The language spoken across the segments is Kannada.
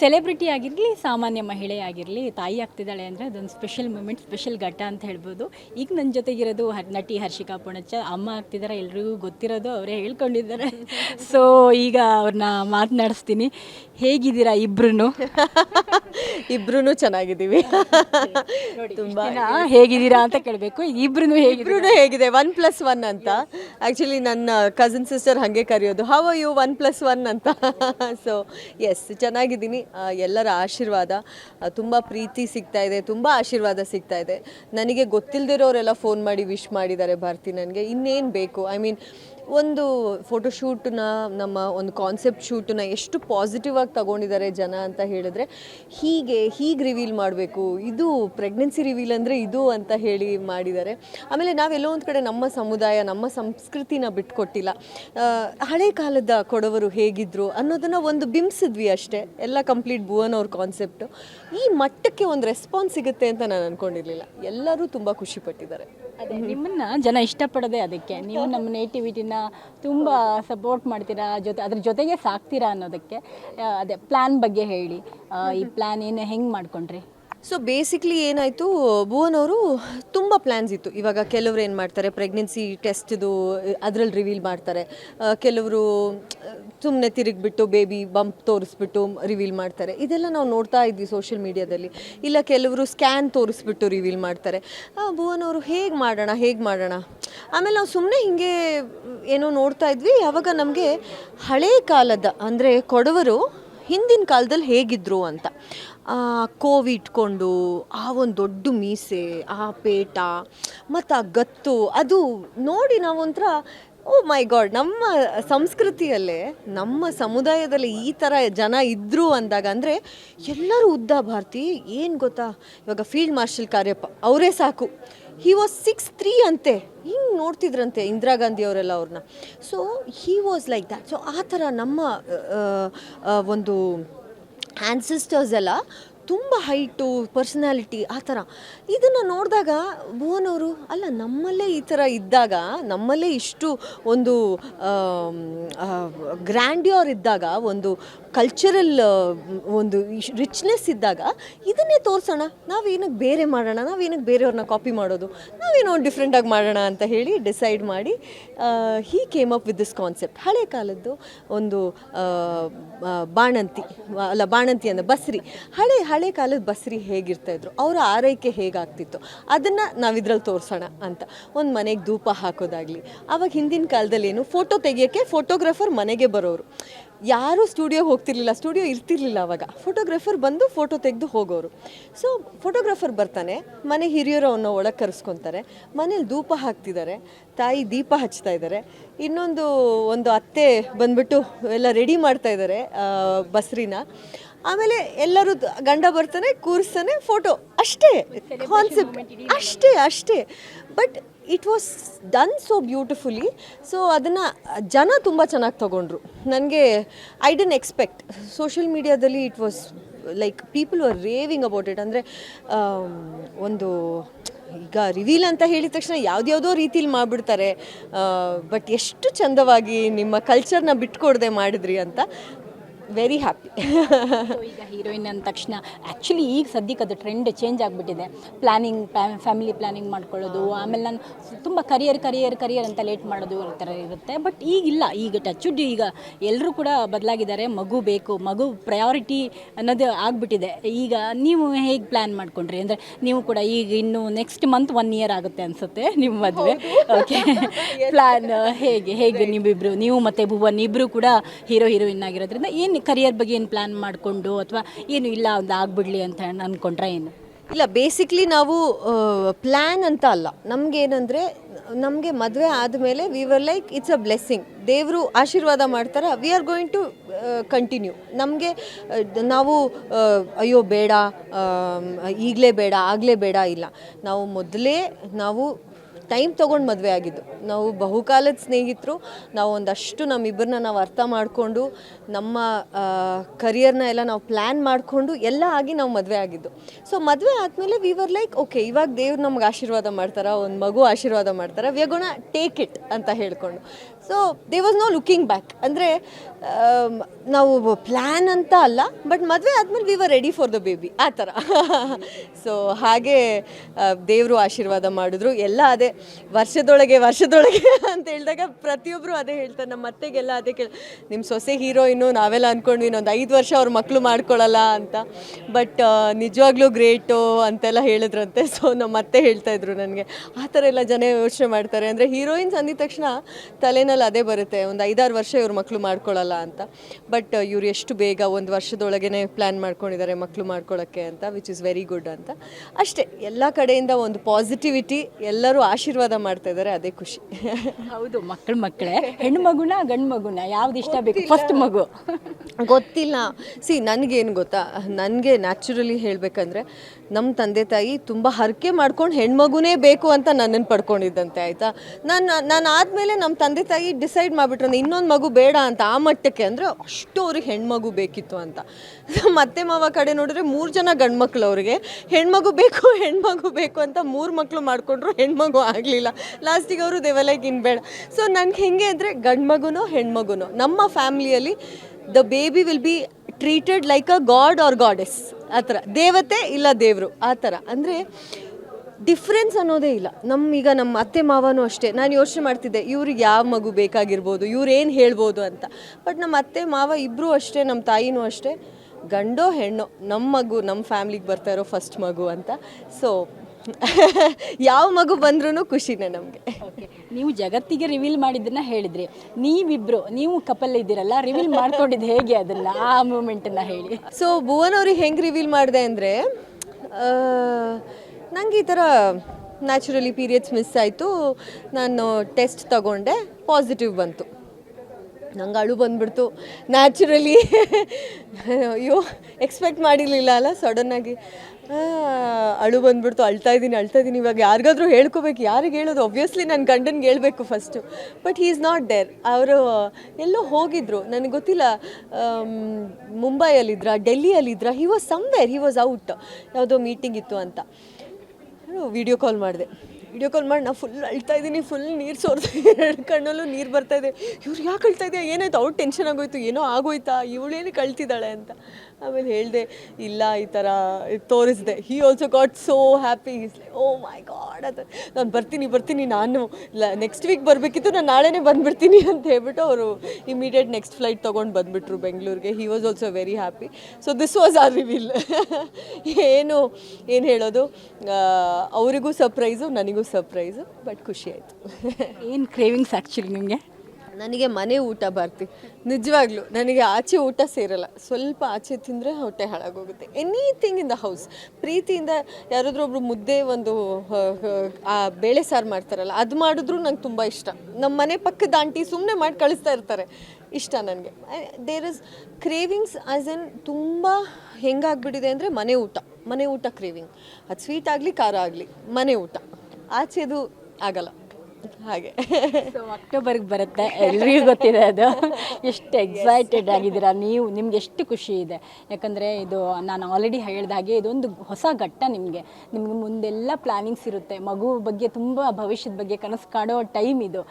ಸೆಲೆಬ್ರಿಟಿ ಆಗಿರಲಿ ಸಾಮಾನ್ಯ ಮಹಿಳೆ ಆಗಿರಲಿ ತಾಯಿ ಆಗ್ತಿದ್ದಾಳೆ ಅಂದರೆ ಅದೊಂದು ಸ್ಪೆಷಲ್ ಮೂಮೆಂಟ್ ಸ್ಪೆಷಲ್ ಘಟ್ಟ ಅಂತ ಹೇಳ್ಬೋದು. ಈಗ ನನ್ನ ಜೊತೆಗಿರೋದು ನಟಿ ಹರ್ಷಿಕಾ ಪುಣಚ ಅಮ್ಮ ಆಗ್ತಿದ್ದಾರೆ ಎಲ್ರಿಗೂ ಗೊತ್ತಿರೋದು ಅವರೇ ಹೇಳ್ಕೊಂಡಿದ್ದಾರೆ. ಸೊ ಈಗ ಅವ್ರನ್ನ ಮಾತನಾಡಿಸ್ತೀನಿ. ಹೇಗಿದ್ದೀರಾ ಇಬ್ರು ಇಬ್ರು ಚೆನ್ನಾಗಿದ್ದೀವಿ. ತುಂಬ ಹೇಗಿದ್ದೀರಾ ಅಂತ ಕೇಳಬೇಕು. ಇಬ್ರು ಇಬ್ರು ಹೇಗಿದೆ? ಒನ್ ಪ್ಲಸ್ ಒನ್ ಅಂತ. ಆ್ಯಕ್ಚುಲಿ ನನ್ನ ಕಸಿನ್ ಸಿಸ್ಟರ್ ಹಾಗೆ ಕರೆಯೋದು. How you one plus one ಅಂತ. ಸೊ ಎಸ್ ಚೆನ್ನಾಗಿದ್ದೀನಿ. ಎಲ್ಲರ ಆಶೀರ್ವಾದ ತುಂಬ ಪ್ರೀತಿ ಸಿಗ್ತಾ ಇದೆ, ತುಂಬ ಆಶೀರ್ವಾದ ಸಿಗ್ತಾ ಇದೆ. ನನಗೆ ಗೊತ್ತಿಲ್ಲದಿರೋರೆಲ್ಲ ಫೋನ್ ಮಾಡಿ ವಿಶ್ ಮಾಡಿದ್ದಾರೆ ಭಾರತಿ, ನನಗೆ ಇನ್ನೇನು ಬೇಕು? ಐ ಮೀನ್ ಒಂದು ಫೋಟೋಶೂಟನ್ನ ನಮ್ಮ ಒಂದು ಕಾನ್ಸೆಪ್ಟ್ ಶೂಟನ್ನ ಎಷ್ಟು ಪಾಸಿಟಿವ್ ಆಗಿ ತಗೊಂಡಿದ್ದಾರೆ ಜನ ಅಂತ ಹೇಳಿದ್ರೆ, ಹೀಗೆ ಹೀಗೆ ರಿವೀಲ್ ಮಾಡಬೇಕು, ಇದು ಪ್ರೆಗ್ನೆನ್ಸಿ ರಿವೀಲ್ ಅಂದರೆ ಇದು ಅಂತ ಹೇಳಿ ಮಾಡಿದ್ದಾರೆ. ಆಮೇಲೆ ನಾವೆಲ್ಲೋ ಒಂದು ಕಡೆ ನಮ್ಮ ಸಮುದಾಯ, ನಮ್ಮ ಸಂಸ್ಕೃತಿನ ಬಿಟ್ಕೊಟ್ಟಿಲ್ಲ. ಹಳೆ ಕಾಲದ ಕೊಡವರು ಹೇಗಿದ್ರು ಅನ್ನೋದನ್ನು ಒಂದು ಬಿಂಬಿಸಿದ್ವಿ ಅಷ್ಟೇ, ಎಲ್ಲ ಕಂಪ್ಲೀಟ್ ಭುವನ್ ಅವ್ರ ಕಾನ್ಸೆಪ್ಟು ಈ ಮಟ್ಟಕ್ಕೆ ಒಂದು ರೆಸ್ಪಾನ್ಸ್ ಸಿಗುತ್ತೆ ಅಂತ ನಾನು ಅಂದ್ಕೊಂಡಿರಲಿಲ್ಲ ಎಲ್ಲರೂ ತುಂಬ ಖುಷಿ ಪಟ್ಟಿದ್ದಾರೆ. ಅದೇ, ನಿಮ್ಮನ್ನ ಜನ ಇಷ್ಟಪಡೋದೇ ಅದಕ್ಕೆ. ನೀವು ನಮ್ಮ ನೇಟಿವಿಟಿನ ತುಂಬ ಸಪೋರ್ಟ್ ಮಾಡ್ತೀರಾ, ಜೊತೆ, ಅದ್ರ ಜೊತೆಗೆ ಸಾಕ್ತೀರಾ ಅನ್ನೋದಕ್ಕೆ, ಅದೇ ಪ್ಲ್ಯಾನ್ ಬಗ್ಗೆ ಹೇಳಿ. ಈ ಪ್ಲಾನ್ ಏನು ಹೆಂಗೆ ಮಾಡ್ಕೊಂಡ್ರಿ? ಸೊ ಬೇಸಿಕ್ಲಿ ಏನಾಯಿತು ಭುವನ್ ಅವರು ತುಂಬ ಪ್ಲ್ಯಾನ್ಸ್ ಇತ್ತು. ಇವಾಗ ಕೆಲವರು ಏನು ಮಾಡ್ತಾರೆ ಪ್ರೆಗ್ನೆನ್ಸಿ ಟೆಸ್ಟ್ದು ಅದರಲ್ಲಿ ರಿವೀಲ್ ಮಾಡ್ತಾರೆ. ಕೆಲವರು ಸುಮ್ಮನೆ ತಿರುಗಿಬಿಟ್ಟು ಬೇಬಿ ಬಂಪ್ ತೋರಿಸ್ಬಿಟ್ಟು ರಿವೀಲ್ ಮಾಡ್ತಾರೆ. ಇದೆಲ್ಲ ನಾವು ನೋಡ್ತಾ ಇದ್ವಿ ಸೋಷಿಯಲ್ ಮೀಡಿಯಾದಲ್ಲಿ ಇಲ್ಲ, ಕೆಲವರು ಸ್ಕ್ಯಾನ್ ತೋರಿಸ್ಬಿಟ್ಟು ರಿವೀಲ್ ಮಾಡ್ತಾರೆ. ಭುವನ್ ಅವರು ಹೇಗೆ ಮಾಡೋಣ ಹೇಗೆ ಮಾಡೋಣ? ಆಮೇಲೆ ನಾವು ಸುಮ್ಮನೆ ಹಿಂಗೆ ಏನೋ ನೋಡ್ತಾ ಇದ್ವಿ. ಯಾವಾಗ ನಮಗೆ ಹಳೇ ಕಾಲದ, ಅಂದರೆ ಕೊಡವರು ಹಿಂದಿನ ಕಾಲದಲ್ಲಿ ಹೇಗಿದ್ರು ಅಂತ. ಕೋವಿ ಇಟ್ಕೊಂಡು, ಆ ಒಂದು ದೊಡ್ಡ ಮೀಸೆ, ಆ ಪೇಟ, ಮತ್ತು ಆ ಗತ್ತು, ಅದು ನೋಡಿ ನಾವೊಂಥರ, ಓ ಮೈ ಗಾಡ್, ನಮ್ಮ ಸಂಸ್ಕೃತಿಯಲ್ಲೇ, ನಮ್ಮ ಸಮುದಾಯದಲ್ಲಿ ಈ ಥರ ಜನ ಇದ್ದರು ಅಂದಾಗ ಅಂದರೆ, ಎಲ್ಲರೂ ಉದ್ದ ಭಾರತಿ, ಏನು ಗೊತ್ತಾ? ಇವಾಗ ಫೀಲ್ಡ್ ಮಾರ್ಷಲ್ ಕಾರ್ಯಪ್ಪ, ಅವರೇ ಸಾಕು. ಹಿ ವಾಸ್ ಸಿಕ್ಸ್ ತ್ರೀ ಅಂತೆ. ಹಿಂಗೆ ನೋಡ್ತಿದ್ರಂತೆ ಇಂದಿರಾ ಗಾಂಧಿ ಅವರೆಲ್ಲ ಅವ್ರನ್ನ. So he was like that so ಆ ಥರ ನಮ್ಮ ಒಂದು ಆ್ಯನ್ಸಿಸ್ಟರ್ಸ್ ಎಲ್ಲ ತುಂಬ ಹೈಟು, ಪರ್ಸನಾಲಿಟಿ ಆ ಥರ. ಇದನ್ನು ನೋಡಿದಾಗ ಭುವನ್ ಅವರು ಅಲ್ಲ ನಮ್ಮಲ್ಲೇ ಈ ಥರ ಇದ್ದಾಗ, ನಮ್ಮಲ್ಲೇ ಇಷ್ಟು ಒಂದು ಗ್ರ್ಯಾಂಡ್ಯೂರ್ ಇದ್ದಾಗ, ಒಂದು ಕಲ್ಚರಲ್ ಒಂದು ರಿಚ್ನೆಸ್ ಇದ್ದಾಗ ಇದನ್ನೇ ತೋರಿಸೋಣ. ನಾವೇನಕ್ಕೆ ಬೇರೆ ಮಾಡೋಣ ನಾವೇನಕ್ಕೆ ಬೇರೆಯವ್ರನ್ನ ಕಾಪಿ ಮಾಡೋದು, ನಾವೇನೋ ಡಿಫ್ರೆಂಟಾಗಿ ಮಾಡೋಣ ಅಂತ ಹೇಳಿ ಡಿಸೈಡ್ ಮಾಡಿ he came up with this concept ಹಳೆ ಕಾಲದ್ದು ಒಂದು ಬಾಣಂತಿ, ಅಲ್ಲ ಬಾಣಂತಿ ಅಂದರೆ ಬಸ್ರಿ. ಹಳೆ ಹಳೆ ಕಾಲದ ಬಸ್ರಿ ಹೇಗಿರ್ತಾ ಇದ್ರು, ಅವರ ಆರೈಕೆ ಹೇಗಾಗ್ತಿತ್ತು, ಅದನ್ನು ನಾವು ಇದ್ರಲ್ಲಿ ತೋರಿಸೋಣ ಅಂತ. ಒಂದು ಮನೆಗೆ ಧೂಪ ಹಾಕೋದಾಗಲಿ ಆವಾಗ ಹಿಂದಿನ ಕಾಲದಲ್ಲಿ ಏನು, ಫೋಟೋ ತೆಗಿಯೋಕ್ಕೆ ಫೋಟೋಗ್ರಾಫರ್ ಮನೆಗೆ ಬರೋರು. ಯಾರೂ ಸ್ಟುಡಿಯೋ ಹೋಗ್ತಿರ್ಲಿಲ್ಲ, ಸ್ಟುಡಿಯೋ ಇರ್ತಿರ್ಲಿಲ್ಲ ಅವಾಗ. ಫೋಟೋಗ್ರಾಫರ್ ಬಂದು ಫೋಟೋ ತೆಗೆದು ಹೋಗೋರು. ಸೊ, ಫೋಟೋಗ್ರಾಫರ್ ಬರ್ತಾನೆ, ಮನೆ ಹಿರಿಯರು ಅವನ್ನ ಒಳಗೆ ಕರೆಸ್ಕೊತಾರೆ, ಮನೇಲಿ ಧೂಪ ಹಾಕ್ತಿದ್ದಾರೆ ತಾಯಿ ದೀಪ ಹಚ್ತಾ ಇದ್ದಾರೆ ಇನ್ನೊಂದು ಒಂದು ಅತ್ತೆ ಬಂದ್ಬಿಟ್ಟು ಎಲ್ಲ ರೆಡಿ ಮಾಡ್ತಾ ಇದ್ದಾರೆ ಬಸ್ರಿನ. ಆಮೇಲೆ ಎಲ್ಲರೂ ಗಂಡ ಬರ್ತಾನೆ ಕೂರಿಸ್ತಾನೆ ಫೋಟೋ ಅಷ್ಟೇ. ಕಾನ್ಸೆಪ್ಟ್ ಅಷ್ಟೇ ಅಷ್ಟೇ. But it was done so beautifully so ಅದನ್ನು ಜನ ತುಂಬ ಚೆನ್ನಾಗಿ ತಗೊಂಡ್ರು. ನನಗೆ ಐ ಡೆನ್ ಎಕ್ಸ್ಪೆಕ್ಟ್ ಸೋಷಿಯಲ್ ಮೀಡಿಯಾದಲ್ಲಿ it was like people are raving about it ಅಂದರೆ ಒಂದು ಈಗ ರಿವೀಲ್ ಅಂತ ಹೇಳಿದ ತಕ್ಷಣ ಯಾವ್ದ್ಯಾವುದೋ ರೀತಿಲಿ ಮಾಡಿಬಿಡ್ತಾರೆ. ಬಟ್ ಎಷ್ಟು ಚಂದವಾಗಿ ನಿಮ್ಮ ಕಲ್ಚರ್ನ ಬಿಟ್ಕೊಡದೆ ಮಾಡಿದ್ರಿ ಅಂತ. ವೆರಿ ಹ್ಯಾಪಿ ಈಗ ಹೀರೋಯಿನ್ ಅಂದ ತಕ್ಷಣ ಆ್ಯಕ್ಚುಲಿ ಈಗ ಸದ್ಯಕ್ಕೆ ಅದು ಟ್ರೆಂಡ್ ಚೇಂಜ್ ಆಗಿಬಿಟ್ಟಿದೆ. ಪ್ಲ್ಯಾನಿಂಗ್ ಫ್ಯಾಮಿಲಿ ಪ್ಲ್ಯಾನಿಂಗ್ ಮಾಡ್ಕೊಳ್ಳೋದು ಆಮೇಲೆ ನಾನು ತುಂಬ ಕರಿಯರ್ ಕರಿಯರ್ ಕರಿಯರ್ ಅಂತ ಲೇಟ್ ಮಾಡೋದು ಈ ಥರ ಇರುತ್ತೆ. ಬಟ್ ಈಗಿಲ್ಲ ಈಗ ಟಚ್ ಈಗ ಎಲ್ಲರೂ ಕೂಡ ಬದಲಾಗಿದ್ದಾರೆ. ಮಗು ಬೇಕು ಮಗು ಪ್ರಯಾರಿಟಿ ಅನ್ನೋದು ಆಗಿಬಿಟ್ಟಿದೆ. ಈಗ ನೀವು ಹೇಗೆ ಪ್ಲ್ಯಾನ್ ಮಾಡ್ಕೊಂಡ್ರಿ? ಅಂದರೆ ನೀವು ಕೂಡ ಈಗ ಇನ್ನು ನೆಕ್ಸ್ಟ್ ಮಂತ್ ಒನ್ ಇಯರ್ ಆಗುತ್ತೆ ಅನಿಸುತ್ತೆ ನಿಮ್ಮ ಮದುವೆ. ಓಕೆ ಪ್ಲ್ಯಾನ್ ಹೇಗೆ ಹೇಗೆ ನೀವಿಬ್ರು ನೀವು ಮತ್ತು ಭುವನ್ ಇಬ್ಬರು ಕೂಡ ಹೀರೋ ಹೀರೋಯಿನ್ ಆಗಿರೋದ್ರಿಂದ ಏನು ಕರಿಯರ್ ಬಗ್ಗೆ ಏನು ಪ್ಲ್ಯಾನ್ ಮಾಡಿಕೊಂಡು ಅಥವಾ ಏನು ಇಲ್ಲ, ಒಂದು ಆಗ್ಬಿಡ್ಲಿ ಅಂತ ಅಂದ್ಕೊಂಡ್ರೆ ಏನು? ಇಲ್ಲ ಬೇಸಿಕ್ಲಿ ನಾವು ಪ್ಲ್ಯಾನ್ ಅಂತ ಅಲ್ಲ. ನಮಗೇನಂದರೆ ನಮಗೆ ಮದುವೆ ಆದಮೇಲೆ we were like it's a blessing ದೇವರು ಆಶೀರ್ವಾದ ಮಾಡ್ತಾರೆ we are going to continue ನಮಗೆ ನಾವು ಅಯ್ಯೋ, ಬೇಡ ಈಗಲೇ ಬೇಡ, ಆಗಲೇ ಬೇಡ ಇಲ್ಲ. ನಾವು ಮೊದಲೇ, ನಾವು ಟೈಮ್ ತೊಗೊಂಡು ಮದುವೆ ಆಗಿದ್ದು. ನಾವು ಬಹುಕಾಲದ ಸ್ನೇಹಿತರು, ನಾವು ಒಂದಷ್ಟು ನಮ್ಮಿಬ್ಬರನ್ನ ನಾವು ಅರ್ಥ ಮಾಡಿಕೊಂಡು, ನಮ್ಮ ಕರಿಯರ್ನ ಎಲ್ಲ ನಾವು ಪ್ಲ್ಯಾನ್ ಮಾಡಿಕೊಂಡು ಎಲ್ಲ ಆಗಿ ನಾವು ಮದುವೆ ಆಗಿದ್ದು. ಸೊ ಮದುವೆ ಆದಮೇಲೆ ವಿ ವರ್ ಲೈಕ್ ಓಕೆ ಇವಾಗ ದೇವ್ರು ನಮ್ಗೆ ಆಶೀರ್ವಾದ ಮಾಡ್ತಾರೆ? ಒಂದು ಮಗು ಆಶೀರ್ವಾದ ಮಾಡ್ತಾರೆ? ವಿ ಗೋಣ ಟೇಕ್ ಇಟ್ ಅಂತ ಹೇಳ್ಕೊಂಡು. So they was no looking back ಅಂದರೆ ನಾವು ಪ್ಲ್ಯಾನ್ ಅಂತ ಅಲ್ಲ ಬಟ್ ಮದುವೆ ಆದಮೇಲೆ we were ready for the baby ಆ ಥರ. ಸೊ ಹಾಗೆ ದೇವರು ಆಶೀರ್ವಾದ ಮಾಡಿದ್ರು. ಎಲ್ಲ ಅದೇ, ವರ್ಷದೊಳಗೆ ವರ್ಷದೊಳಗೆ ಅಂತ ಹೇಳಿದಾಗ ಪ್ರತಿಯೊಬ್ಬರು ಅದೇ ಹೇಳ್ತಾರೆ. ನಮ್ಮ ಅತ್ತೆಗೆಲ್ಲ ಅದೇ ಕೇಳಿ ನಿಮ್ಮ ಸೊಸೆ ಹೀರೋಯಿನ್ನು ನಾವೆಲ್ಲ ಅಂದ್ಕೊಂಡ್ವಿ ಇನ್ನೊಂದು ಐದು ವರ್ಷ ಅವ್ರ ಮಕ್ಕಳು ಮಾಡ್ಕೊಳ್ಳಲ್ಲ ಅಂತ. ಬಟ್ ನಿಜವಾಗ್ಲೂ ಗ್ರೇಟು ಅಂತೆಲ್ಲ ಹೇಳಿದ್ರಂತೆ. ಸೊ ನಮ್ಮ ಅತ್ತೆ ಹೇಳ್ತಾ ಇದ್ರು ನನಗೆ, ಆ ಥರ ಎಲ್ಲ ಜನ ಯೋಚನೆ ಮಾಡ್ತಾರೆ. ಅಂದರೆ ಹೀರೋಯಿನ್ಸ್ ಅಂದಿದ ತಕ್ಷಣ ತಲೆನಲ್ಲಿ ಅದೇ ಬರುತ್ತೆ ಒಂದು ಐದಾರು ವರ್ಷ ಇವ್ರ ಮಕ್ಕಳು ಮಾಡ್ಕೊಳ್ಳಲ್ಲ ಅಂತ. ಬಟ್ ಇವ್ರು ಎಷ್ಟು ಬೇಗ ಒಂದು ವರ್ಷದೊಳಗೇ ಪ್ಲ್ಯಾನ್ ಮಾಡ್ಕೊಂಡಿದ್ದಾರೆ ಮಕ್ಕಳು ಮಾಡ್ಕೊಳ್ಳೋಕ್ಕೆ ಅಂತ ವಿಚ್ ಇಸ್ ವೆರಿ ಗುಡ್ ಅಂತ. ಅಷ್ಟೇ ಎಲ್ಲ ಕಡೆಯಿಂದ ಒಂದು ಪಾಸಿಟಿವಿಟಿ ಎಲ್ಲರೂ ಆಶೀರ್ವಾದ ಮಾಡ್ತಾ ಇದ್ದಾರೆ ಅದೇ ಖುಷಿ. ಹೌದು ಮಕ್ಕಳು ಮಕ್ಕಳೇ. ಹೆಣ್ಣು ಮಗುನ ಗಂಡು ಮಗುನ ಯಾವ್ದು ಇಷ್ಟ ಬೇಕು? ಫಸ್ಟ್ ಮಗು. ಗೊತ್ತಿಲ್ಲ. ಸಿ ನನಗೇನು ಗೊತ್ತಾ? ನನಗೆ ನ್ಯಾಚುರಲಿ ಹೇಳಬೇಕಂದ್ರೆ ನಮ್ಮ ತಂದೆ ತಾಯಿ ತುಂಬ ಹರಕೆ ಮಾಡ್ಕೊಂಡು ಹೆಣ್ಮಗುನೇ ಬೇಕು ಅಂತ ನನ್ನನ್ನು ಪಡ್ಕೊಂಡಿದ್ದಂತೆ, ಆಯಿತಾ? ನಾನು ನಾನು ಆದಮೇಲೆ ನಮ್ಮ ತಂದೆ ತಾಯಿ ಡಿಸೈಡ್ ಮಾಡಿಬಿಟ್ರೆ ಇನ್ನೊಂದು ಮಗು ಬೇಡ ಅಂತ, ಆ ಮಟ್ಟಕ್ಕೆ ಅಂದರೆ ಅಷ್ಟು ಅವ್ರಿಗೆ ಹೆಣ್ಮಗು ಬೇಕಿತ್ತು ಅಂತ. ಮತ್ತೆ ಮಾವ ಕಡೆ ನೋಡಿದ್ರೆ ಮೂರು ಜನ ಗಂಡ್ಮಕ್ಳು ಅವ್ರಿಗೆ ಹೆಣ್ಮಗು ಬೇಕು ಹೆಣ್ಮಗು ಬೇಕು ಅಂತ ಮೂರು ಮಕ್ಕಳು ಮಾಡಿಕೊಂಡ್ರು ಹೆಣ್ಮಗು ಆಗಲಿಲ್ಲ. ಲಾಸ್ಟಿಗೆ ಅವರು ದೇವಾಲಯಕ್ಕೆ ಇನ್ ಬೇಡ ಸೊ ನನಗೆ ಹೆಂಗೆ ಅಂದರೆ ಗಂಡ್ಮಗುನೋ, ಹೆಣ್ಮಗುನೋ, ನಮ್ಮ ಫ್ಯಾಮ್ಲಿಯಲ್ಲಿ the baby will be treated like a god or goddess ಆ ಥರ. ದೇವತೆ ಇಲ್ಲ ದೇವರು. ಆ ಥರ. ಅಂದರೆ ಡಿಫ್ರೆನ್ಸ್ ಅನ್ನೋದೇ ಇಲ್ಲ. ನಮ್ಮ ಈಗ ನಮ್ಮ ಅತ್ತೆ ಮಾವನೂ ಅಷ್ಟೇ. ನಾನು ಯೋಚನೆ ಮಾಡ್ತಿದ್ದೆ, ಇವ್ರಿಗೆ ಯಾವ ಮಗು ಬೇಕಾಗಿರ್ಬೋದು, ಇವ್ರು ಏನು ಹೇಳ್ಬೋದು ಅಂತ. ಬಟ್ ನಮ್ಮ ಅತ್ತೆ ಮಾವ ಇಬ್ಬರೂ ಅಷ್ಟೇ ನಮ್ಮ ತಾಯಿನೂ ಅಷ್ಟೇ. ಗಂಡೋ ಹೆಣ್ಣೋ ನಮ್ಮ ಮಗು ನಮ್ಮ ಫ್ಯಾಮ್ಲಿಗೆ ಬರ್ತಾ ಇರೋ ಫಸ್ಟ್ ಮಗು ಅಂತ. ಸೊ ಯಾವ ಮಗು ಬಂದ್ರೂ ಖುಷಿನೇ ನಮಗೆ. ಓಕೆ ನೀವು ಜಗತ್ತಿಗೆ ರಿವೀಲ್ ಮಾಡಿದ್ದನ್ನ ಹೇಳಿದ್ರಿ. ನೀವಿಬ್ರು ನೀವು ಕಪಲ್ ಇದ್ದೀರಲ್ಲ ರಿವೀಲ್ ಮಾಡ್ಕೊಂಡಿದ್ದು ಹೇಗೆ ಅದನ್ನ? ಆ ಮೂಮೆಂಟನ್ನ ಹೇಳಿ. ಸೊ ಭುವನ್ ಅವ್ರಿಗೆ ಹೆಂಗೆ ರಿವೀಲ್ ಮಾಡಿದೆ ಅಂದರೆ ನನಗೆ ಈ ಥರ ನ್ಯಾಚುರಲಿ ಪೀರಿಯಡ್ಸ್ ಮಿಸ್ ಆಯಿತು. ನಾನು ಟೆಸ್ಟ್ ತಗೊಂಡೆ ಪಾಸಿಟಿವ್ ಬಂತು. ನಂಗೆ ಅಳು ಬಂದ್ಬಿಡ್ತು. ನ್ಯಾಚುರಲಿ ಅಯ್ಯೋ ಎಕ್ಸ್ಪೆಕ್ಟ್ ಮಾಡಿರಲಿಲ್ಲ ಅಲ್ಲ ಸಡನ್ನಾಗಿ ಅಳು ಬಂದ್ಬಿಡ್ತು, ಅಳ್ತಾ ಇದ್ದೀನಿ ಅಳ್ತಾ ಇದ್ದೀನಿ ಇವಾಗ ಯಾರಿಗಾದರೂ ಹೇಳ್ಕೋಬೇಕು, ಯಾರಿಗೆ ಹೇಳೋದು? ಒಬ್ವಿಯಸ್ಲಿ ನನ್ನ ಗಂಡನ್ಗೆ ಹೇಳಬೇಕು first but he is not there ಅವರು, ಎಲ್ಲೋ ಹೋಗಿದ್ರು. ನನಗೆ ಗೊತ್ತಿಲ್ಲ ಮುಂಬೈಯಲ್ಲಿದ್ರ, ಡೆಲ್ಲಿಯಲ್ಲಿದ್ರ? He was somewhere he was out ಯಾವುದೋ ಮೀಟಿಂಗ್ ಇತ್ತು ಅಂತ. ವಿಡಿಯೋ ಕಾಲ್ ಮಾಡಿದೆ. ವಿಡಿಯೋ ಕಾಲ್ ಮಾಡಿ ನಾನು ಫುಲ್ ಅಳ್ತಾ ಇದ್ದೀನಿ ಫುಲ್ ನೀರು ಸೋರ್ತಾ ಎರಡು ಕಣ್ಣಲ್ಲೂ ನೀರು ಬರ್ತಾ ಇದೆ. ಇವ್ರು ಯಾಕೆ ಅಳ್ತಾ ಇದೆಯಾ? ಏನಾಯ್ತು? ಅವ್ರು ಟೆನ್ಷನ್ ಆಗೋಯ್ತು, ಏನೋ ಆಗೋಯ್ತಾ? ಇವಳೇನಕ್ಕೆ ಕಳ್ತಿದ್ದಾಳೆ ಅಂತ. ಆಮೇಲೆ ಹೇಳಿದೆ, ಇಲ್ಲ, ಈ ಥರ ತೋರಿಸಿದೆ. He also got so happy is like oh my god ಅದು ನಾನು ಬರ್ತೀನಿ ಬರ್ತೀನಿ ನಾನು. ನೆಕ್ಸ್ಟ್ ವೀಕ್ ಬರಬೇಕಿತ್ತು, ನಾನು ನಾಳೆನೇ ಬಂದುಬಿಡ್ತೀನಿ ಅಂತ ಹೇಳ್ಬಿಟ್ಟು ಅವರು ಇಮಿಡಿಯೇಟ್ ನೆಕ್ಸ್ಟ್ ಫ್ಲೈಟ್ ತೊಗೊಂಡು ಬಂದುಬಿಟ್ರು ಬೆಂಗಳೂರಿಗೆ. He was also very happy so this was our reveal ಏನು ಏನು ಹೇಳೋದು? ಅವರಿಗೂ ಸರ್ಪ್ರೈಸು ನನಗೂ ಸರ್ಪ್ರೈಸು ಬಟ್ ಖುಷಿ ಆಯಿತು. ಏನು ಕ್ರೇವಿಂಗ್ಸ್ ಆ್ಯಕ್ಚುಲಿ ನಿಮಗೆ? ನನಗೆ ಮನೆ ಊಟ ಬರ್ತಿ. ನಿಜವಾಗ್ಲೂ, ನನಗೆ ಆಚೆ ಊಟ ಸೇರಲ್ಲ. ಸ್ವಲ್ಪ ಆಚೆ ತಿಂದರೆ ಹೊಟ್ಟೆ ಹಾಳಾಗೋಗುತ್ತೆ. ಎನಿಥಿಂಗ್ ಇನ್ ದ ಹೌಸ್ ಪ್ರೀತಿಯಿಂದ ಯಾರಾದರೂ ಒಬ್ರು ಮುದ್ದೆ ಒಂದು ಆ ಬೇಳೆ ಸಾರು ಮಾಡ್ತಾರಲ್ಲ, ಅದು ಮಾಡಿದ್ರು ನಂಗೆ ತುಂಬ ಇಷ್ಟ. ನಮ್ಮ ಮನೆ ಪಕ್ಕದ ಆಂಟಿ ಸುಮ್ಮನೆ ಮಾಡಿ ಕಳಿಸ್ತಾ ಇರ್ತಾರೆ. ಇಷ್ಟ ನನಗೆ. There is cravings as in ತುಂಬ ಹೆಂಗಾಗ್ಬಿಟ್ಟಿದೆ ಅಂದರೆ ಮನೆ ಊಟ. ಮನೆ ಊಟ ಕ್ರೇವಿಂಗ್ ಅದು ಸ್ವೀಟ್ ಆಗಲಿ, ಖಾರ ಆಗಲಿ, ಮನೆ ಊಟ. ಆಚೆದು ಆಗಲ್ಲ. ಹಾಗೆ. ಸೊ ಅಕ್ಟೋಬರ್ಗೆ ಬರುತ್ತೆ. ಎಲ್ರಿಗೂ ಗೊತ್ತಿದೆ ಅದು. ಎಷ್ಟು ಎಕ್ಸೈಟೆಡ್ ಆಗಿದ್ದೀರಾ? ನೀವು, ನಿಮ್ಗೆ ಎಷ್ಟು ಖುಷಿ ಇದೆ? ಯಾಕಂದರೆ ಇದು ನಾನು ಆಲ್ರೆಡಿ ಹೇಳಿದ ಹಾಗೆ ಇದೊಂದು ಹೊಸ ಘಟ್ಟ ನಿಮಗೆ. ನಿಮ್ಗೆ ಮುಂದೆಲ್ಲ ಪ್ಲಾನಿಂಗ್ಸ್ ಇರುತ್ತೆ. ಮಗು ಬಗ್ಗೆ ತುಂಬ ಭವಿಷ್ಯದ ಬಗ್ಗೆ ಕನಸು ಕಾಣೋ ಟೈಮ್ ಇದು.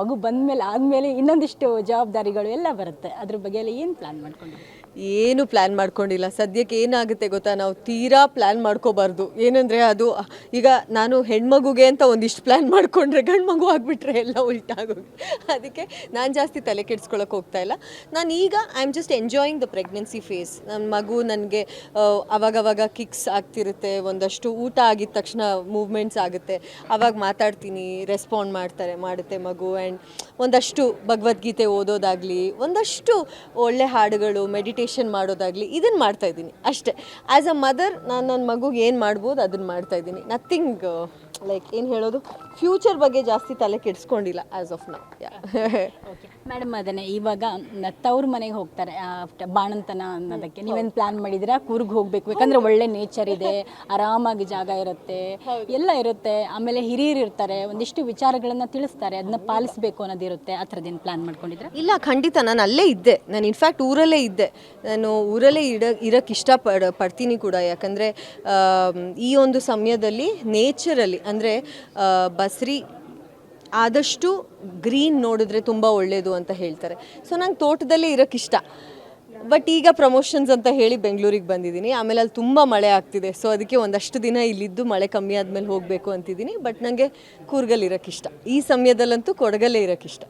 ಮಗು ಬಂದಮೇಲೆ, ಆದಮೇಲೆ ಇನ್ನೊಂದಿಷ್ಟು ಜವಾಬ್ದಾರಿಗಳು ಎಲ್ಲ ಬರುತ್ತೆ. ಅದ್ರ ಬಗ್ಗೆ ಎಲ್ಲ ಏನು ಪ್ಲ್ಯಾನ್ ಮಾಡ್ಕೊಂಡು ಏನು ಪ್ಲ್ಯಾನ್ ಮಾಡ್ಕೊಂಡಿಲ್ಲ. ಸದ್ಯಕ್ಕೆ ಏನಾಗುತ್ತೆ ಗೊತ್ತಾ? ನಾವು ತೀರಾ ಪ್ಲ್ಯಾನ್ ಮಾಡ್ಕೋಬಾರ್ದು. ಏನಂದರೆ ಅದು, ಈಗ ನಾನು ಹೆಣ್ಮಗುಗೆ ಅಂತ ಒಂದಿಷ್ಟು ಪ್ಲ್ಯಾನ್ ಮಾಡಿಕೊಂಡ್ರೆ ಗಂಡು ಮಗು ಆಗಿಬಿಟ್ರೆ ಎಲ್ಲ ಉಲ್ಟಾಗೋಗಿ. ಅದಕ್ಕೆ ನಾನು ಜಾಸ್ತಿ ತಲೆ ಕೆಡ್ಸ್ಕೊಳಕ್ಕೆ ಹೋಗ್ತಾ ಇಲ್ಲ. ನಾನು ಈಗ I am just enjoying the pregnancy phase ನನ್ನ ಮಗು ನನಗೆ ಅವಾಗವಾಗ ಕಿಕ್ಸ್ ಆಗ್ತಿರುತ್ತೆ. ಒಂದಷ್ಟು ಊಟ ಆಗಿದ ತಕ್ಷಣ ಮೂವ್ಮೆಂಟ್ಸ್ ಆಗುತ್ತೆ. ಅವಾಗ ಮಾತಾಡ್ತೀನಿ ರೆಸ್ಪಾಂಡ್ ಮಾಡ್ತಾರೆ, ಮಾಡುತ್ತೆ ಮಗು. ಆ್ಯಂಡ್ ಒಂದಷ್ಟು ಭಗವದ್ಗೀತೆ ಓದೋದಾಗಲಿ, ಒಂದಷ್ಟು ಒಳ್ಳೆ ಹಾಡುಗಳು ಮೆಡಿಟೇಷನ್ ಮಾಡೋದಾಗಲಿ ಇದನ್ನು ಮಾಡ್ತಾ ಇದ್ದೀನಿ. ಅಷ್ಟೇ. ಆ್ಯಸ್ ಅ ಮದರ್ ನಾನು ನನ್ನ ಮಗುಗೆ ಏನು ಮಾಡ್ಬೋದು ಅದನ್ನು ಮಾಡ್ತಾ ಇದ್ದೀನಿ. ನಥಿಂಗ್ ಲೈಕ್ ಏನು ಹೇಳೋದು? ಫ್ಯೂಚರ್ ಬಗ್ಗೆ ಜಾಸ್ತಿ ತಲೆ ಕೆಡಿಸ್ಕೊಂಡಿಲ್ಲ as of now yeah okay madam ಅದನ್ನೇ ಇವಾಗ ತವ್ರ ಮನೆಗೆ ಹೋಗ್ತಾರೆ ಬಾಣಂತನ ಅನ್ನೋದಕ್ಕೆ. ನೀವೇನು ಪ್ಲಾನ್ ಮಾಡಿದಿರಾ? ಕೂರ್ಗ್ ಹೋಗ್ಬೇಕು. ಯಾಕಂದ್ರೆ ಒಳ್ಳೆ ನೇಚರ್ ಇದೆ ಆರಾಮಾಗಿ ಜಾಗ ಇರುತ್ತೆ ಎಲ್ಲ ಇರುತ್ತೆ. ಆಮೇಲೆ ಹಿರಿಯರು ಇರ್ತಾರೆ ಒಂದಿಷ್ಟು ವಿಚಾರಗಳನ್ನ ತಿಳಿಸ್ತಾರೆ ಅದನ್ನ ಪಾಲಿಸ್ಬೇಕು ಅನ್ನೋದಿರುತ್ತೆ ಆ ಥರದ್ದೇನು ಪ್ಲಾನ್ ಮಾಡ್ಕೊಂಡಿದ್ರೆ ಇಲ್ಲ ಖಂಡಿತ. ನಾನು ಅಲ್ಲೇ ಇದ್ದೆ. ನಾನು ಇನ್ಫ್ಯಾಕ್ಟ್ ಊರಲ್ಲೇ ಇದ್ದೆ. ನಾನು ಊರಲ್ಲೇ ಇಡ ಇರೋಕ್ಕೆ ಇಷ್ಟಪಡ ಪಡ್ತೀನಿ ಕೂಡ. ಯಾಕಂದರೆ ಈ ಒಂದು ಸಮಯದಲ್ಲಿ ನೇಚರಲ್ಲಿ ಅಂದರೆ ಬಸ್ರಿ ಆದಷ್ಟು ಗ್ರೀನ್ ನೋಡಿದ್ರೆ ತುಂಬ ಒಳ್ಳೆಯದು ಅಂತ ಹೇಳ್ತಾರೆ. ಸೊ ನಂಗೆ ತೋಟದಲ್ಲೇ ಇರೋಕ್ಕಿಷ್ಟ ಬಟ್ ಈಗ ಪ್ರಮೋಷನ್ಸ್ ಅಂತ ಹೇಳಿ ಬೆಂಗಳೂರಿಗೆ ಬಂದಿದ್ದೀನಿ. ಆಮೇಲೆ ಅಲ್ಲಿ ತುಂಬ ಮಳೆ ಆಗ್ತಿದೆ. ಸೊ ಅದಕ್ಕೆ ಒಂದಷ್ಟು ದಿನ ಇಲ್ಲಿದ್ದು ಮಳೆ ಕಮ್ಮಿ ಆದಮೇಲೆ ಹೋಗಬೇಕು ಅಂತಿದ್ದೀನಿ. ಬಟ್ ನನಗೆ ಕೂರ್ಗಲ್ಲಿ ಇರೋಕ್ಕಿಷ್ಟ ಈ ಸಮಯದಲ್ಲಂತೂ ಕೊಡಗಲ್ಲೇ ಇರೋಕ್ಕಿಷ್ಟ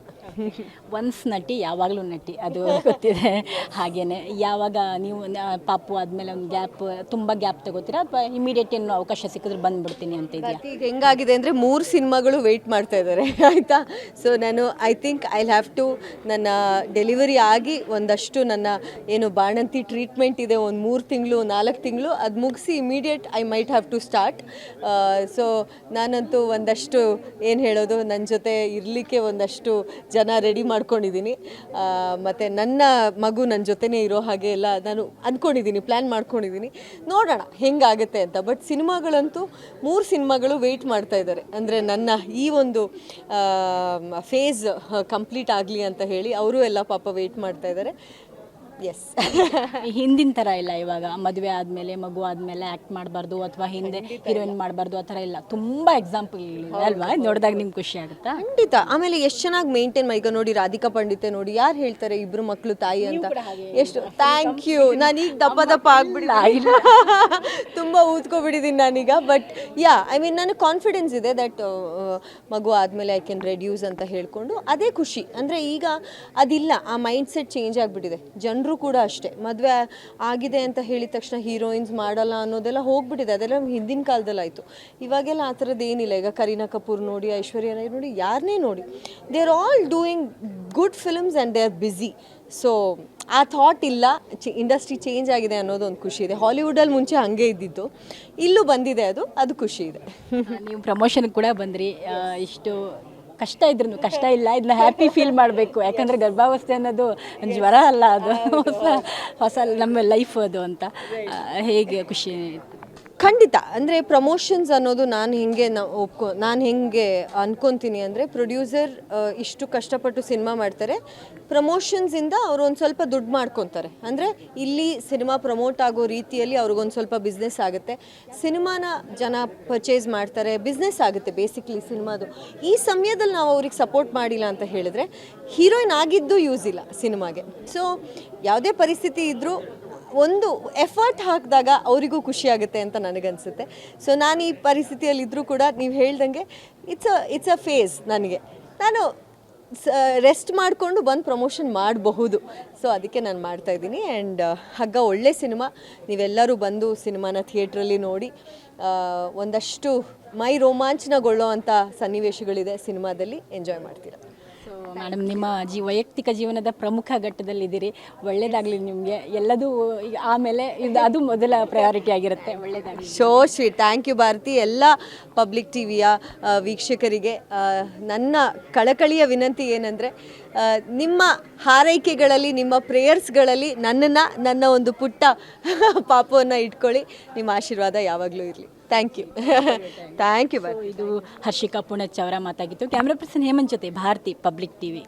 ಒನ್ಸ್ ನಟಿ, ಯಾವಾಗಲೂ ನಟಿ. ಅದು ಗೊತ್ತಿದೆ. ಹಾಗೇನೆ. ಯಾವಾಗ ನೀವು ಪಾಪು ಆದ್ಮೇಲೆ ಒಂದು ಗ್ಯಾಪ್, ತುಂಬ ಗ್ಯಾಪ್ ತಗೋತೀರಾ? ಅಥವಾ ಇಮಿಡಿಯೇಟ್ ಏನು ಅವಕಾಶ ಸಿಕ್ಕಿದ್ರೆ ಬಂದ್ಬಿಡ್ತೀನಿ ಅಂತ ಇದೆಯಾ? ಈಗ ಹೆಂಗಾಗಿದೆ ಅಂದರೆ ಮೂರು ಸಿನಿಮಾಗಳು ವೆಯ್ಟ್ ಮಾಡ್ತಾ ಇದ್ದಾರೆ. ಆಯಿತಾ? ಸೊ ನಾನು I think I have to ನನ್ನ ಡೆಲಿವರಿ ಆಗಿ ಒಂದಷ್ಟು ನನ್ನ ಏನು ಬಾಣಂತಿ ಟ್ರೀಟ್ಮೆಂಟ್ ಇದೆ. ಒಂದು ಮೂರು ತಿಂಗಳು, ನಾಲ್ಕು ತಿಂಗಳು, ಅದು ಮುಗಿಸಿ immediate I might have to start so ನಾನಂತೂ ಒಂದಷ್ಟು ಏನು ಹೇಳೋದು? ನನ್ನ ಜೊತೆ ಇರಲಿಕ್ಕೆ ಒಂದಷ್ಟು ಜನ ರೆಡಿ ಮಾಡ್ಕೊಂಡಿದ್ದೀನಿ. ಮತ್ತು ನನ್ನ ಮಗು ನನ್ನ ಜೊತೆನೇ ಇರೋ ಹಾಗೆ ಎಲ್ಲ ನಾನು ಅಂದ್ಕೊಂಡಿದ್ದೀನಿ ಪ್ಲ್ಯಾನ್ ಮಾಡ್ಕೊಂಡಿದ್ದೀನಿ. ನೋಡೋಣ ಹೆಂಗಾಗುತ್ತೆ ಅಂತ. ಬಟ್ ಸಿನಿಮಾಗಳಂತೂ ಮೂರು ಸಿನಿಮಾಗಳು ವೆಯ್ಟ್ ಮಾಡ್ತಾ ಇದ್ದಾರೆ. ಅಂದರೆ ನನ್ನ ಈ ಒಂದು ಫೇಸ್ ಕಂಪ್ಲೀಟ್ ಆಗಲಿ ಅಂತ ಹೇಳಿ ಅವರು ಎಲ್ಲ ಪಾಪ ವೆಯ್ಟ್ ಮಾಡ್ತಾ ಇದ್ದಾರೆ. ಎಸ್ ಹಿಂದಿನ ತರ ಇಲ್ಲ ಇವಾಗ. ಮದುವೆ ಆದಮೇಲೆ ಮಗು ಆದ್ಮೇಲೆ ಆ್ಯಕ್ಟ್ ಮಾಡಬಾರ್ದು ಅಥವಾ ಹಿಂದೆ ಹೀರೋಯಿನ್ ಮಾಡಬಾರ್ದು ಆ ಥರ ಇಲ್ಲ. ತುಂಬಾ ಎಕ್ಸಾಂಪಲ್ ಅಲ್ವಾ? ನೋಡಿದಾಗ ನಿಮ್ಗೆ ಖುಷಿ ಆಗುತ್ತಾ? ಖಂಡಿತ. ಆಮೇಲೆ ಎಷ್ಟು ಚೆನ್ನಾಗಿ ಮೇಂಟೈನ್ ಈಗ ನೋಡಿ ರಾಧಿಕಾ ಪಂಡಿತೆ ನೋಡಿ ಯಾರು ಹೇಳ್ತಾರೆ ಇಬ್ರು ಮಕ್ಕಳು ತಾಯಿ ಅಂತ? ಎಷ್ಟು ಥ್ಯಾಂಕ್ ಯು ನಾನು ಈಗ ದಪ್ಪ ದಪ್ಪ ಆಗ್ಬಿಡಿಲ್ಲ ತುಂಬಾ ಊದ್ಕೊಬಿಡಿದೀನಿ ನಾನೀಗ. ಬಟ್ ಯಾ ಐ ಮೀನ್ ನನಗೆ ಕಾನ್ಫಿಡೆನ್ಸ್ ಇದೆ ದಟ್ ಮಗು ಆದ್ಮೇಲೆ ಐ ಕ್ಯಾನ್ ರೆಡ್ಯೂಸ್ ಅಂತ ಹೇಳ್ಕೊಂಡು. ಅದೇ ಖುಷಿ. ಅಂದ್ರೆ ಈಗ ಅದಿಲ್ಲ. ಆ ಮೈಂಡ್ ಸೆಟ್ ಚೇಂಜ್ ಆಗ್ಬಿಟ್ಟಿದೆ. ಜನರು ಕೂಡ ಅಷ್ಟೇ. ಮದುವೆ ಆಗಿದೆ ಅಂತ ಹೇಳಿದ ತಕ್ಷಣ ಹೀರೋಯಿನ್ಸ್ ಮಾಡಲ್ಲ ಅನ್ನೋದೆಲ್ಲ ಹೋಗ್ಬಿಟ್ಟಿದೆ. ಅದೆಲ್ಲ ಹಿಂದಿನ ಕಾಲದಲ್ಲಿ ಆಯಿತು. ಇವಾಗೆಲ್ಲ ಆ ಥರದ್ದು ಏನಿಲ್ಲ. ಈಗ ಕರೀನಾ ಕಪೂರ್ ನೋಡಿ, ಐಶ್ವರ್ಯ ರೈ ನೋಡಿ ಯಾರನ್ನೇ ನೋಡಿ. They are all doing good films and they are busy so ಆ ಥಾಟ್ ಇಲ್ಲ. ಇಂಡಸ್ಟ್ರಿ ಚೇಂಜ್ ಆಗಿದೆ ಅನ್ನೋದು ಒಂದು ಖುಷಿ ಇದೆ. ಹಾಲಿವುಡಲ್ಲಿ ಮುಂಚೆ ಹಾಗೆ ಇದ್ದಿದ್ದು. ಇಲ್ಲೂ ಬಂದಿದೆ ಅದು. ಅದು ಖುಷಿ ಇದೆ. ನೀವು ಪ್ರಮೋಷನ್ ಕೂಡ ಬಂದ್ರಿ. ಇಷ್ಟು ಕಷ್ಟ ಇದ್ರು ಕಷ್ಟ ಇಲ್ಲ ಇದನ್ನ ಹ್ಯಾಪಿ ಫೀಲ್ ಮಾಡಬೇಕು. ಯಾಕಂದರೆ ಗರ್ಭಾವಸ್ಥೆ ಅನ್ನೋದು ಜ್ವರ ಅಲ್ಲ, ಅದು ಹೊಸ ಹೊಸ ನಮ್ಮ ಲೈಫ್ ಅದು ಅಂತ. ಹೇಗೆ ಖುಷಿ? ಖಂಡಿತ. ಅಂದರೆ ಪ್ರಮೋಷನ್ಸ್ ಅನ್ನೋದು ನಾನು ಹೆಂಗೆ ಒಪ್ಕೊ ನಾನು ಹೆಂಗೆ ಅಂದ್ಕೊತೀನಿ ಅಂದರೆ ಪ್ರೊಡ್ಯೂಸರ್ ಇಷ್ಟು ಕಷ್ಟಪಟ್ಟು ಸಿನಿಮಾ ಮಾಡ್ತಾರೆ. ಪ್ರಮೋಷನ್ಸಿಂದ ಅವರು ಒಂದು ಸ್ವಲ್ಪ ದುಡ್ಡು ಮಾಡ್ಕೊತಾರೆ. ಅಂದರೆ ಇಲ್ಲಿ ಸಿನಿಮಾ ಪ್ರಮೋಟ್ ಆಗೋ ರೀತಿಯಲ್ಲಿ ಅವ್ರಿಗೊಂದು ಸ್ವಲ್ಪ ಬಿಸ್ನೆಸ್ ಆಗುತ್ತೆ. ಸಿನಿಮಾನ ಜನ ಪರ್ಚೇಸ್ ಮಾಡ್ತಾರೆ ಬಿಸ್ನೆಸ್ ಆಗುತ್ತೆ ಬೇಸಿಕ್ಲಿ ಸಿನಿಮಾದು. ಈ ಸಮಯದಲ್ಲಿ ನಾವು ಅವ್ರಿಗೆ ಸಪೋರ್ಟ್ ಮಾಡಿಲ್ಲ ಅಂತ ಹೇಳಿದ್ರೆ ಹೀರೋಯಿನ್ ಆಗಿದ್ದು ಯೂಸ್ ಇಲ್ಲ ಸಿನಿಮಾಗೆ. ಸೊ ಯಾವುದೇ ಪರಿಸ್ಥಿತಿ ಇದ್ದರೂ ಒಂದು ಎಫರ್ಟ್ ಹಾಕಿದಾಗ ಅವರಿಗೂ ಖುಷಿ ಆಗುತ್ತೆ ಅಂತ ನನಗನ್ಸುತ್ತೆ. ಸೊ ನಾನು ಈ ಪರಿಸ್ಥಿತಿಯಲ್ಲಿದ್ದರೂ ಕೂಡ ನೀವು ಹೇಳ್ದಂಗೆ it's a it's a phase ನನಗೆ. ನಾನು ರೆಸ್ಟ್ ಮಾಡಿಕೊಂಡು ಬಂದು ಪ್ರಮೋಷನ್ ಮಾಡಬಹುದು. ಸೊ ಅದಕ್ಕೆ ನಾನು ಮಾಡ್ತಾ ಇದ್ದೀನಿ ಆ್ಯಂಡ್ ಹಗ್ಗ ಒಳ್ಳೆ ಸಿನಿಮಾ. ನೀವೆಲ್ಲರೂ ಬಂದು ಸಿನಿಮಾನ ಥಿಯೇಟ್ರಲ್ಲಿ ನೋಡಿ ಒಂದಷ್ಟು ಮೈ ರೋಮಾಂಚನಗೊಳ್ಳೋ ಅಂಥ ಸನ್ನಿವೇಶಗಳಿದೆ ಸಿನಿಮಾದಲ್ಲಿ. ಎಂಜಾಯ್ ಮಾಡ್ತೀರಾ? ಮೇಡಮ್ ನಿಮ್ಮ ಜೀ ವೈಯಕ್ತಿಕ ಜೀವನದ ಪ್ರಮುಖ ಘಟ್ಟದಲ್ಲಿದ್ದೀರಿ. ಒಳ್ಳೇದಾಗಲಿ ನಿಮಗೆ. ಎಲ್ಲದೂ ಆಮೇಲೆ ಇದು ಅದು ಮೊದಲ ಪ್ರಯಾರಿಟಿ ಆಗಿರುತ್ತೆ. ಒಳ್ಳೇದಾಗಲಿ. Show Shri thank you Bharathi. ಎಲ್ಲ ಪಬ್ಲಿಕ್ ಟಿವಿಯ ವೀಕ್ಷಕರಿಗೆ ಆ, ನನ್ನ ಕಳಕಳಿಯ ವಿನಂತಿ ಏನಂದರೆ ನಿಮ್ಮ ಹಾರೈಕೆಗಳಲ್ಲಿ ನಿಮ್ಮ ಪ್ರೇಯರ್ಸ್ಗಳಲ್ಲಿ ನನ್ನನ್ನು ನನ್ನ ಒಂದು ಪುಟ್ಟ ಪಾಪವನ್ನು ಇಟ್ಕೊಳ್ಳಿ. ನಿಮ್ಮ ಆಶೀರ್ವಾದ ಯಾವಾಗಲೂ ಇರಲಿ. ಥ್ಯಾಂಕ್ ಯು ಥ್ಯಾಂಕ್ ಯು ಇದು ಹರ್ಷಿಕಾ ಪುಣಚ್ ಅವರ ಮಾತಾಗಿತ್ತು ಕ್ಯಾಮ್ರಾ ಪರ್ಸನ್ ಹೇಮಂತ್ ಜೊತೆ ಭಾರತಿ ಪಬ್ಲಿಕ್ ಟಿವಿ.